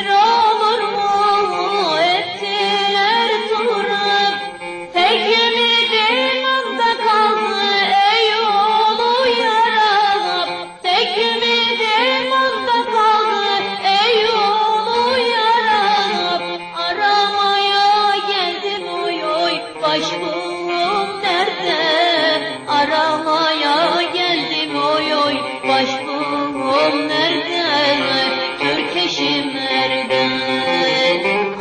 Esir olur mu? Ettiler turun kaldı ey oğlu yaralı Tek kaldı ey oğlu Aramaya geldim oy oy. Başbuğum nerede? Aramaya geldim oy oy. Başbuğum nerede? çimlerde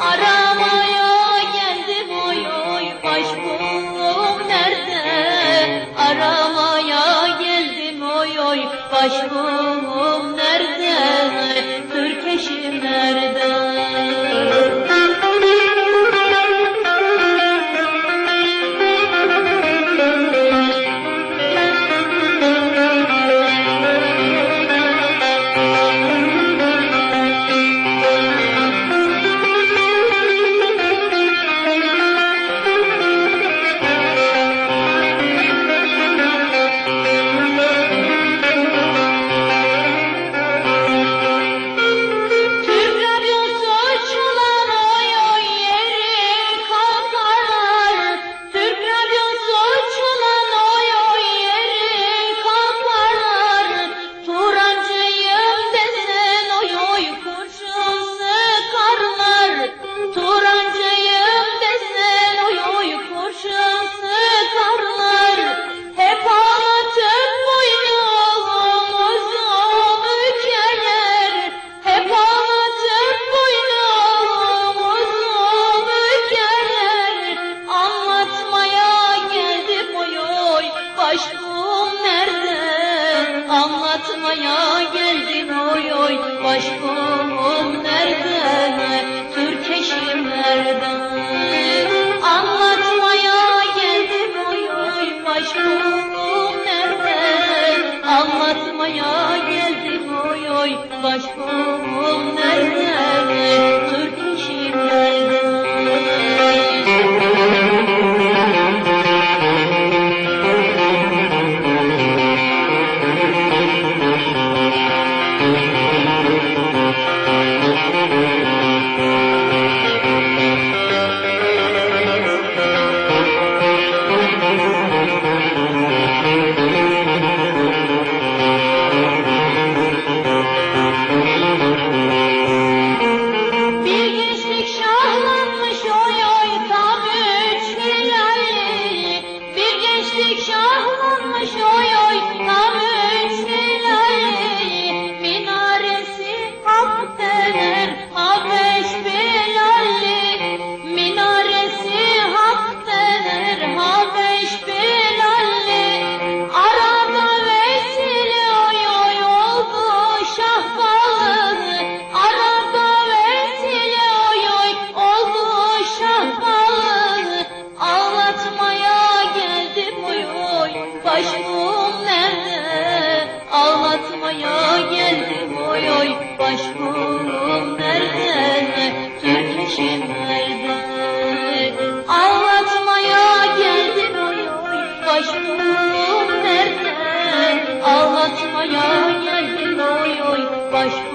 Aramaya geldim oy oy baş buldum nerede? Aramaya geldim oy oy baş buldum başka Dünyaya geldim oy oy Başbuğum nerede? Kerkeşim nerede? Ağlatmaya geldim oy oy Başbuğum nerede? Ağlatmaya geldim oy oy Başbuğum